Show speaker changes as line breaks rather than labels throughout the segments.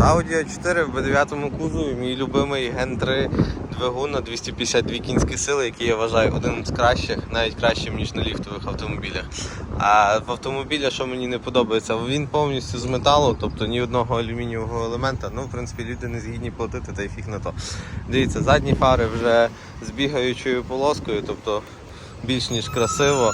Audi A4 в B9 кузові, мій любимий Gen 3 двигун на 252 кінські сили, який я вважаю одним з кращих, навіть кращим, ніж на ліфтових автомобілях. А в автомобілі, що мені не подобається, він повністю з металу, тобто ні одного алюмінієвого елемента. Ну, в принципі, люди не згідні платити, та й фіг на то. Дивіться, задні фари вже з бігаючою полоскою, тобто більш ніж красиво.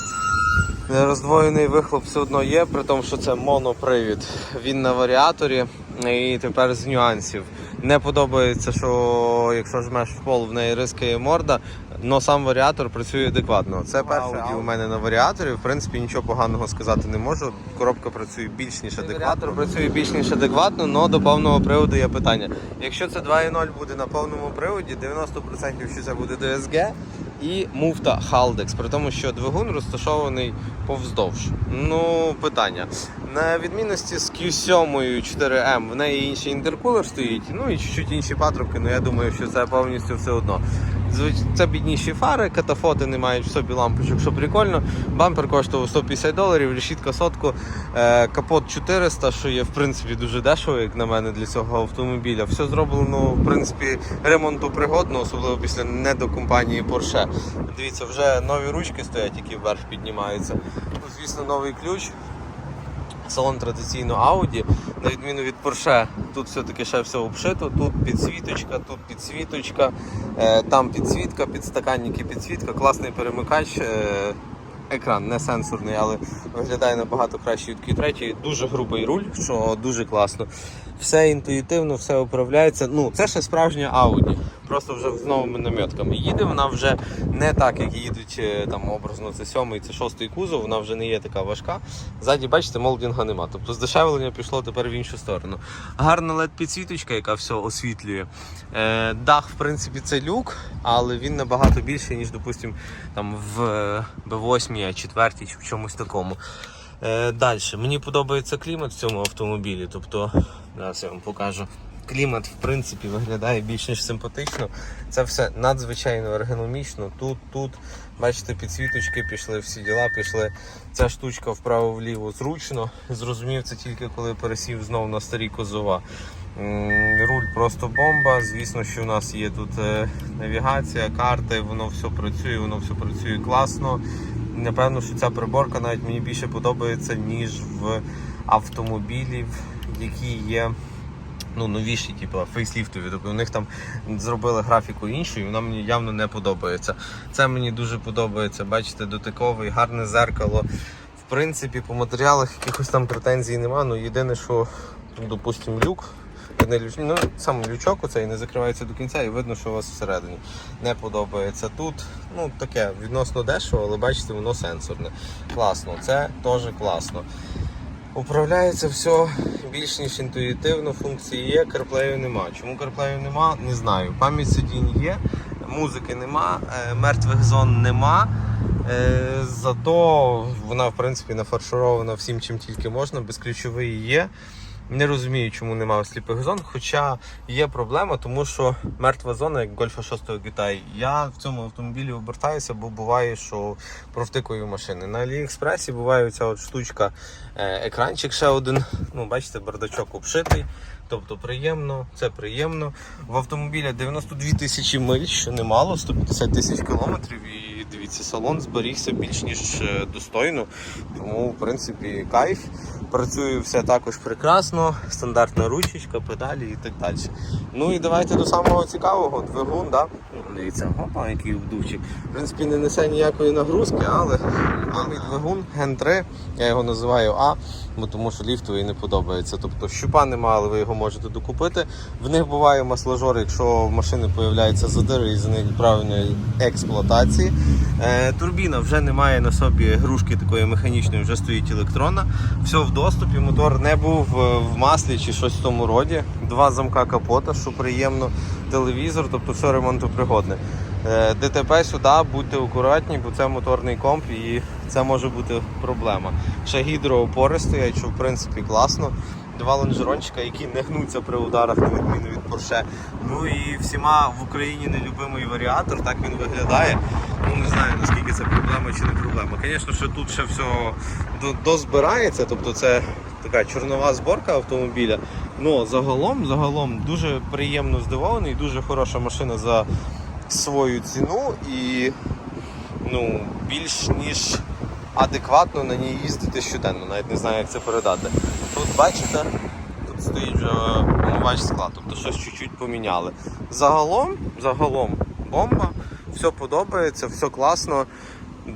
Роздвоєний вихлоп все одно є, при тому, що це монопривід. Він на варіаторі і тепер з нюансів. Не подобається, що якщо жмеш в пол, в неї рискає морда, але сам варіатор працює адекватно. Це перше Audi у мене на варіаторі. В принципі, нічого поганого сказати не можу. Коробка працює більш ніж адекватно. Варіатор працює більш ніж адекватно, але до повного приводу є питання. Якщо це 2.0 буде на повному приводі, 90% що це буде DSG і муфта Haldex, при тому, що двигун розташований повздовж. Ну, питання. На відмінності з Q7 4M в неї інший інтеркулер стоїть, ну і чуть-чуть інші патрубки, але я думаю, що це повністю все одно. Це бідніші фари, катафоти не мають в собі лампочок, що прикольно. Бампер коштував 150 доларів, решітка сотку, е, капот 400, що є в принципі дуже дешево, як на мене, для цього автомобіля. Все зроблено, в принципі, ремонту пригодно, особливо після недокомпанії Porsche. Дивіться, вже нові ручки стоять, які вверх піднімаються. Ну, звісно, новий ключ. Салон традиційно Audi, на відміну від Porsche, тут все-таки ще все обшито, тут підсвіточка, тут підсвіточка, е, там підсвітка, підстаканники, підсвітка, класний перемикач. е, Екран не сенсорний, але виглядає набагато краще від Q3. Дуже грубий руль, що дуже класно. Все інтуїтивно, все управляється. Ну, це ще справжня Audi. Просто вже з новими намітками. Їде вона вже не так, як їдуть е, там образно. Це сьомий, це шостий кузов, вона вже не є така важка. Ззаді, бачите, молдінга нема. Тобто здешевлення пішло тепер в іншу сторону. Гарна led підсвіточка, яка все освітлює. Е, дах, в принципі, це люк, але він набагато більший, ніж, допустим, там в B8, А4 чи в чомусь такому. Е, Далі, мені подобається клімат в цьому автомобілі. Тобто, зараз я вам покажу. Клімат, в принципі, виглядає більш ніж симпатично. Це все надзвичайно ергономічно. Тут, тут, бачите, підсвіточки пішли, всі діла пішли. Ця штучка вправо-вліво зручно. Зрозумів це тільки коли пересів знову на старі козова. Руль просто бомба. Звісно, що у нас є тут е, навігація, карти, воно все працює, воно все працює класно. Напевно, що ця приборка навіть мені більше подобається, ніж в автомобілів, які є ну, новіші, типу фейсліфтові. Тобто у них там зробили графіку іншу, і вона мені явно не подобається. Це мені дуже подобається. Бачите, дотиковий, гарне зеркало. В принципі, по матеріалах якихось там претензій нема. Ну єдине, що, ну, допустимо, люк. Не люч... ну, сам лючок оцей не закривається до кінця і видно, що у вас всередині не подобається. Тут ну, таке відносно дешево, але бачите, воно сенсорне. Класно, це теж класно. Управляється все більш ніж інтуїтивно, функції є, CarPlay нема. Чому CarPlay нема, не знаю. Пам'ять сидінь є, музики нема, е, мертвих зон нема. Е, Зато вона, в принципі, нафарширована всім, чим тільки можна, безключовий є. Не розумію, чому немає сліпих зон, хоча є проблема, тому що мертва зона, як Гольфа 6 GTA. Я в цьому автомобілі обертаюся, бо буває, що провтикую машини. На Аліекспресі буває ця от штучка, е, екранчик ще один. Ну, бачите, бардачок обшитий. Тобто приємно, це приємно. В автомобілі 92 тисячі миль, що немало, 150 тисяч кілометрів. І дивіться, салон зберігся більш ніж е, достойно. Тому, в принципі, кайф. Працює все також прекрасно, стандартна ручечка, педалі і так далі. Ну і давайте до самого цікавого двигун, да? Ну, Дивіться, опа, який обдувчик. В принципі, не несе ніякої нагрузки, але але двигун Gen 3, я його називаю А, бо тому що ліфтовий не подобається. Тобто щупа немає, але ви його можете докупити. В них буває масложор, якщо в машини з'являються задири із неправильної експлуатації. Е, турбіна вже не має на собі грушки такої механічної, вже стоїть електронна. Все в доступі, мотор не був е, в маслі чи щось в тому роді. Два замка капота, що приємно, телевізор, тобто все ремонтопригодне. Е, ДТП сюди, будьте акуратні, бо це моторний комп і це може бути проблема. Ще гідроопори стоять, що в принципі класно. Два лонжерончика, які не гнуться при ударах, на відміну від Porsche. Ну і всіма в Україні нелюбимий варіатор, так він виглядає. Ну не знаю наскільки це проблема чи не проблема. Звісно, що тут ще все дозбирається, тобто це така чорнова зборка автомобіля. Ну, загалом, загалом дуже приємно здивований, дуже хороша машина за свою ціну і ну, більш ніж адекватно на ній їздити щоденно, навіть не знаю, як це передати. Тут бачите, тут стоїть вже омивач скла, тобто щось чуть-чуть поміняли. Загалом, загалом бомба, все подобається, все класно.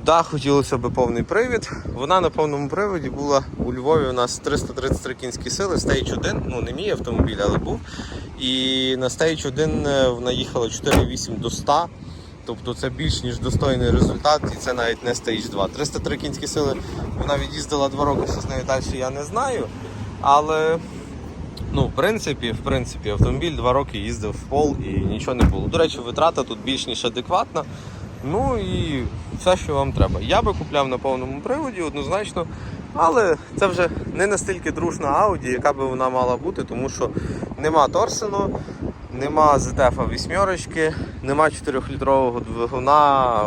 Да, хотілося б повний привід. Вона на повному приводі була у Львові. У нас 333 кінські сили, Stage 1, ну не мій автомобіль, але був. І на Stage 1 е, вона їхала 4,8 до 100. Тобто це більш ніж достойний результат, і це навіть не Stage 2. 303 кінські сили вона від'їздила 2 роки, що з нею далі я не знаю. Але ну, в принципі, в принципі, автомобіль два роки їздив в пол і нічого не було. До речі, витрата тут більш ніж адекватна. Ну і все, що вам треба. Я би купляв на повному приводі однозначно, але це вже не настільки дружна Audi, яка би вона мала бути, тому що нема Торсену, нема ZF 8, нема 4-літрового двигуна,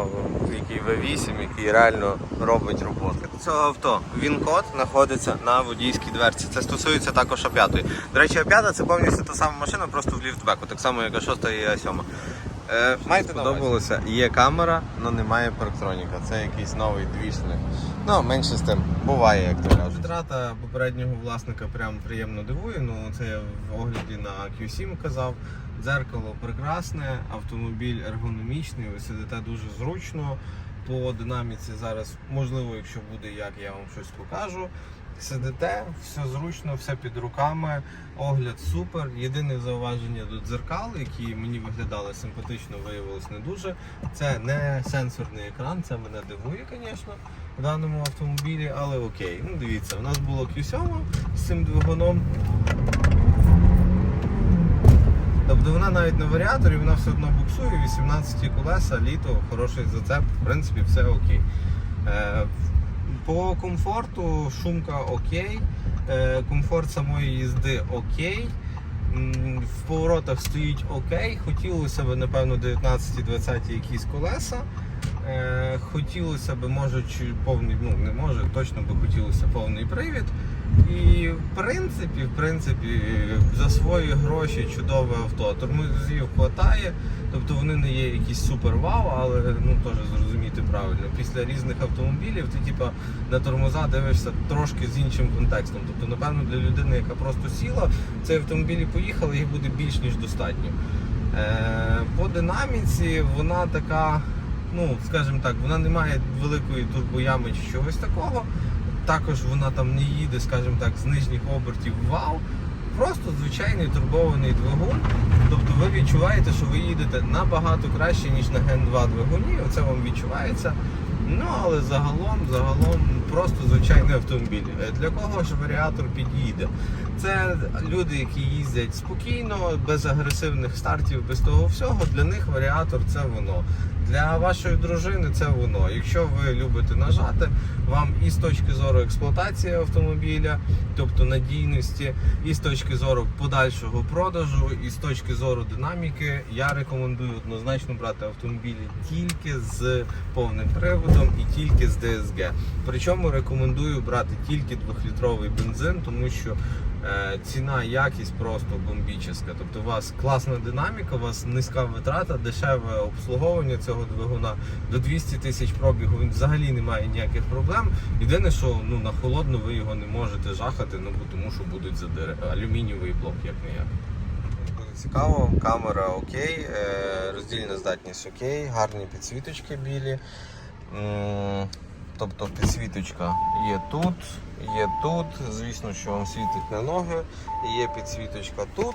який V8, який реально робить роботу. Цього авто він код знаходиться на водійській дверці. Це стосується також А5. До речі, А5 це повністю та сама машина, просто в ліфтбеку, так само як А6 і А7. Е, Майте сподобалося. Є камера, але немає парктроніка. Це якийсь новий двіжник. Ну, менше з тим, буває, як то кажуть. Витрата попереднього власника прям приємно дивує. Ну, це я в огляді на Q7 казав. Дзеркало прекрасне, автомобіль ергономічний, ви сидите дуже зручно. По динаміці зараз, можливо, якщо буде як, я вам щось покажу. Сидите, все зручно, все під руками, огляд супер. Єдине зауваження до дзеркал, які мені виглядали симпатично, виявилось не дуже. Це не сенсорний екран, це мене дивує, звісно, в даному автомобілі, але окей. Ну дивіться, у нас було Q7 з цим двигуном. Тобто вона навіть на варіаторі, вона все одно буксує, 18 колеса, літо, хороший зацеп, в принципі, все окей. По комфорту шумка окей, е, комфорт самої їзди окей. В поворотах стоїть окей. Хотілося б, напевно, 19-20 якісь колеса. Е, Хотілося б, може, чи повний, ну не може, точно би хотілося повний привід. І в принципі, в принципі, за свої гроші чудове авто. Тормозів хватає, тобто вони не є якісь супер вау, але ну теж зрозуміти правильно. Після різних автомобілів ти типа на тормоза дивишся трошки з іншим контекстом. Тобто, напевно, для людини, яка просто сіла, цей автомобіль і поїхала, їй буде більш ніж достатньо. Е, по динаміці вона така, ну скажімо так, вона не має великої турбоями чи чогось такого. Також вона там не їде, скажімо так, з нижніх обертів вау. Просто звичайний турбований двигун. Тобто ви відчуваєте, що ви їдете набагато краще, ніж на Ген 2 двигуні. Оце вам відчувається. Ну але загалом, загалом просто звичайний автомобіль. Е, Для кого ж варіатор підійде? Це люди, які їздять спокійно, без агресивних стартів, без того всього. Для них варіатор це воно. Для вашої дружини це воно. Якщо ви любите нажати, вам і з точки зору експлуатації автомобіля, тобто надійності, і з точки зору подальшого продажу, і з точки зору динаміки, я рекомендую однозначно брати автомобілі тільки з повним приводом і тільки з DSG. Причому рекомендую брати тільки 2-літровий бензин, тому що ціна, якість просто бомбічна. Тобто у вас класна динаміка, у вас низька витрата, дешеве обслуговування цього двигуна. До 200 тисяч пробігу він взагалі не має ніяких проблем. Єдине, що ну на холодно ви його не можете жахати, ну тому що будуть задири. Алюмінієвий блок, як не як. Цікаво, камера окей, е, роздільна здатність окей, гарні підсвіточки білі. Тобто підсвіточка є тут, є тут. Звісно, що вам світить на ноги, є підсвіточка тут.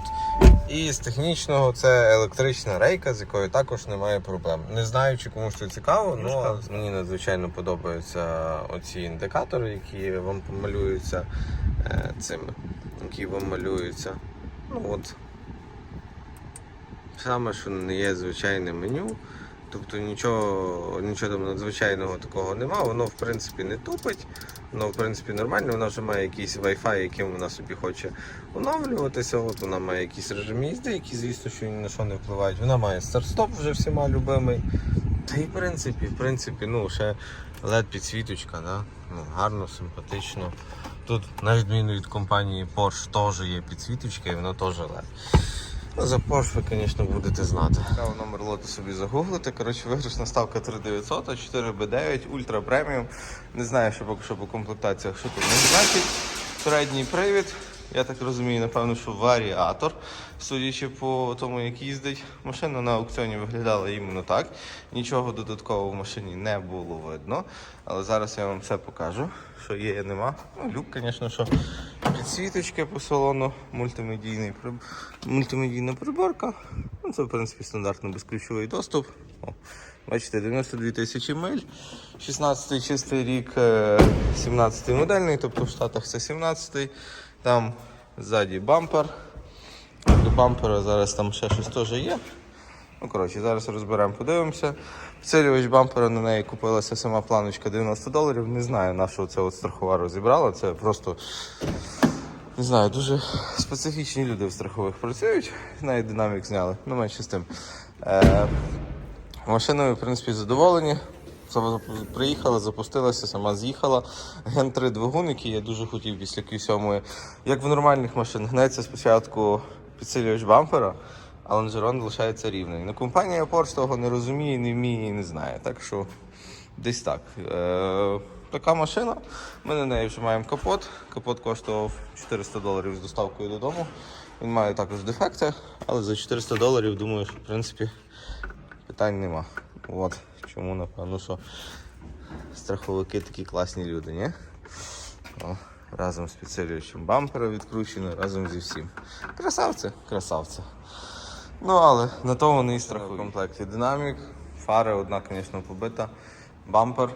І з технічного це електрична рейка, з якою також немає проблем. Не знаю, чи комусь це цікаво, але мені надзвичайно подобаються оці індикатори, які вам помалюються е, цими, які вам малюються. Ну от саме, що не є звичайне меню. Тобто нічого, нічого там надзвичайного такого нема, воно в принципі не тупить, воно в принципі нормально, вона вже має якийсь Wi-Fi, яким вона собі хоче оновлюватися. От вона має якісь режими їзди, які, звісно, що ні на що не впливають. Вона має старт-стоп вже всіма любимий. Та і в принципі, в принципі, ну ще LED підсвіточка, да? ну, гарно, симпатично. Тут, на відміну від компанії Porsche, теж є підсвіточка і воно теж LED. Ну, за Порш ви, звісно, будете знати. Цікаво номер лоту собі загуглити. Коротше, виграшна ставка 3900, 4B9, ультра преміум. Не знаю, що поки що по комплектаціях, що тут не значить. Передній привід. Я так розумію, напевно, що варіатор, судячи по тому, як їздить. Машина на аукціоні виглядала іменно так. Нічого додаткового в машині не було видно. Але зараз я вам все покажу, що є, і нема. Ну, люк, звісно, що підсвіточки по салону, мультимедійний приб- мультимедійна приборка. Ну, це, в принципі, стандартно безключовий доступ. О, бачите, 92 тисячі миль. 16 чистий рік, е, 17 модельний, тобто в Штатах це 17 Там ззаді бампер. До бампера зараз там ще щось теж є. Ну, коротше, зараз розберемо, подивимося. Підсилювач бампера на неї купилася сама планочка 90 доларів. Не знаю, на що це от страхова розібрала. Це просто не знаю, дуже специфічні люди в страхових працюють. Навіть динамік зняли, ну менше з тим. Е, машиною, в принципі, задоволені. Приїхала, запустилася, сама з'їхала. Ген 3 двигун, який я дуже хотів після Q7. Як в нормальних машин, гнеться спочатку підсилювач бампера, а лонжерон лишається рівний. Ну, компанія Porsche того не розуміє, не вміє і не знає. Так що десь так. Е, така машина. Ми на неї вже маємо капот. Капот коштував 400 доларів з доставкою додому. Він має також дефекти, але за 400 доларів думаю, що в принципі питань нема. От чому напевно, що страховики такі класні люди, ні? О, разом з підсилювачем бампера відкручено, разом зі всім. Красавці, красавці. Ну, але на то вони і страхують. В комплекті динамік, фари, одна, звісно, побита, бампер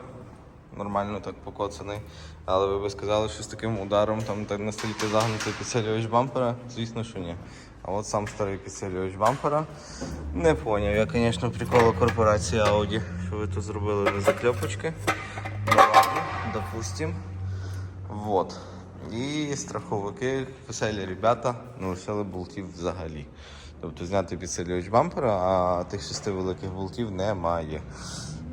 нормально так покоцаний. Але ви би сказали, що з таким ударом там так настільки загнутий підсилювач бампера? Звісно, що ні. А от сам старий підсилювач бампера. Не поняв. Я, звісно, прикола корпорації Audi, що ви тут зробили на закльопочки. Ну. Вот. І страховики, веселі ребята, не лишили болтів взагалі. Тобто зняти підсилювач бампера, а тих шести великих болтів немає.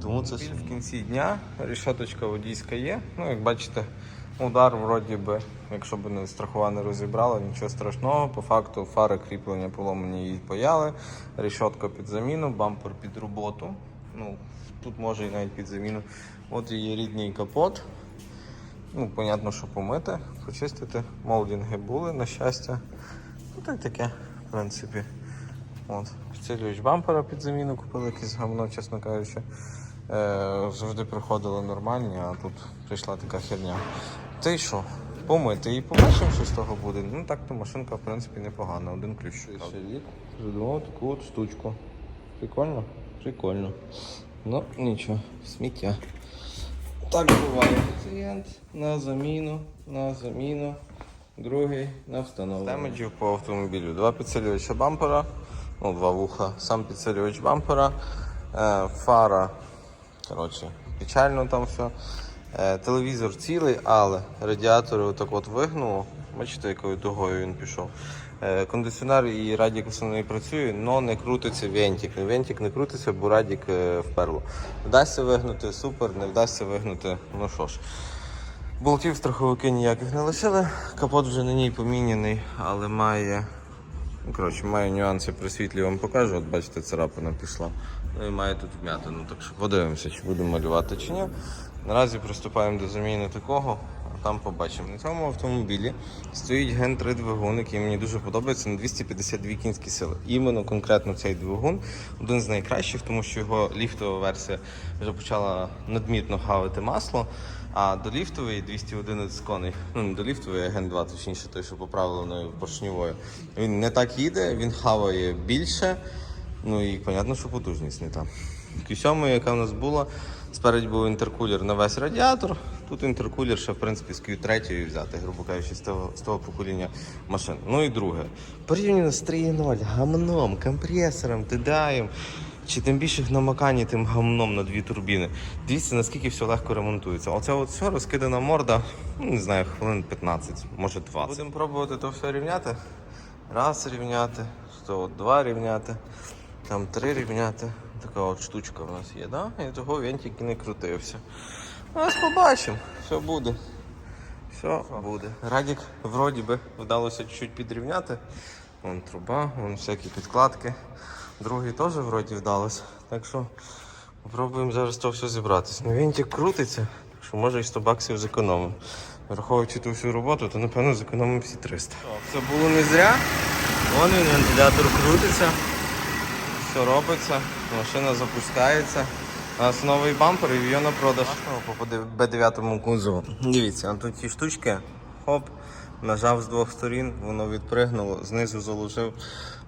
Тому це все в кінці дня. Рішоточка водійська є. Ну, як бачите, удар вроді би, якщо б не страхова не розібрала, нічого страшного. По факту фари кріплення поломані її паяли, рішотка під заміну, бампер під роботу. Ну, тут може і навіть під заміну. От її рідний капот. Ну, понятно, що помити, почистити. Молдінги були, на щастя. Ну, та й таке, в принципі. От. Підсилювач бампера під заміну купили якесь гамно, чесно кажучи. Е, завжди приходили нормальні, а тут прийшла така херня. Й що? Помити і побачимо, що з того буде. Ну так то машинка, в принципі, непогана. Один ключ. Рік придумав таку от штучку. Прикольно? Прикольно. Ну, нічого, сміття. Так буває. Клієнт на заміну, на заміну, другий на встановлення. Демеджів по автомобілю. Два підсилювача бампера, ну, два вуха, сам підсилювач бампера, е, фара. Коротше, печально там все. Е, телевізор цілий, але радіатори отак от вигнуло. Бачите, якою дугою він пішов. Е, кондиціонер і радік основний працює, але не крутиться вентик. Вентик не крутиться, бо радік е, вперло. Вдасться вигнути, супер, не вдасться вигнути. Ну що ж. Болтів страховики ніяких не лишили. Капот вже на ній поміняний, але має. Ну, коротше, має нюанси при світлі вам покажу. От бачите, царапина пішла. Ну і має тут вмятину. Так що подивимося, чи будемо малювати чи ні. Наразі приступаємо до заміни такого, а там побачимо. На цьому автомобілі стоїть ген 3 двигун, який мені дуже подобається на 252 кінські сили. Іменно конкретно цей двигун один з найкращих, тому що його ліфтова версія вже почала надмітно хавати масло. А до ліфтової 211 коней, ну не до ліфтової, а ген 2, точніше, той, що поправленою поршньовою. Він не так їде, він хаває більше. Ну і понятно, що потужність не там. Q7, яка в нас була, спереді був інтеркулер на весь радіатор. Тут інтеркулер ще в принципі з Q3 взяти, грубо кажучи, з того, з того покоління машин. Ну і друге. Порівняно з 3.0, гамном, компресором, тидаєм. Чи тим більше на макані тим гамном на дві турбіни. Дивіться, наскільки все легко ремонтується. Оце от все розкидана морда, ну не знаю, хвилин 15, може 20. Будемо пробувати то все рівняти. Раз рівняти, то от два рівняти, там три рівняти. Така от штучка в нас є, да? І того вентик і не крутився. Ну, Ось побачимо, що буде. Все буде. Радік вроді би вдалося чуть-чуть підрівняти. Вон труба, вон всякі підкладки. Другий теж вроді вдалося. Так що попробуємо зараз то все зібратися. Ну вінтик крутиться, так що може і 100 баксів зекономимо. Враховуючи ту всю роботу, то напевно зекономимо всі 300. Це було не зря. Вон він, вентилятор крутиться, все робиться, машина запускається. У нас новий бампер і його на продаж. По Б9 кузову. Дивіться, тут ті штучки, хоп, нажав з двох сторін, воно відпригнуло, знизу заложив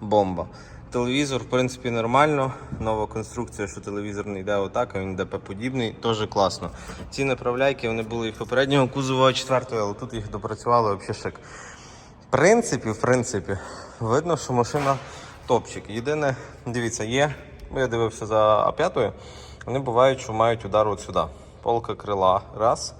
бомба. Телевізор, в принципі, нормально. Нова конструкція, що телевізор не йде отак, а він ДП подібний, теж класно. Ці направляйки вони були і попереднього кузова четвертого, але тут їх допрацювали взагалі шик. В принципі, в принципі, видно, що машина топчик. Єдине, дивіться, є, я дивився за А5, вони бувають, що мають удар от сюди. Полка крила раз,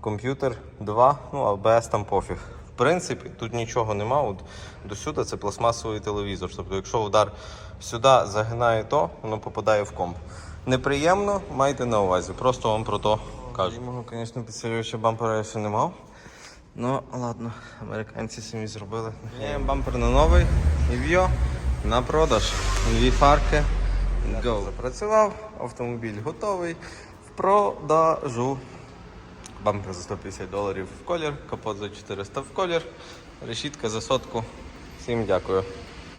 комп'ютер два, ну а АБС там пофіг. В принципі, тут нічого нема. От до сюди це пластмасовий телевізор. Тобто, якщо удар сюди загинає то, воно попадає в комп. Неприємно, майте на увазі. Просто вам про то кажу. Мого, звісно, підсилювача бампера я ще не мав. Ну, ладно, американці самі зробили. Міняємо бампер на новий і в'йо на продаж. Дві фарки. Go. Запрацював, автомобіль готовий в продажу. Бампер за 150 доларів в колір, капот за 400 в колір, решітка за сотку. Всім дякую.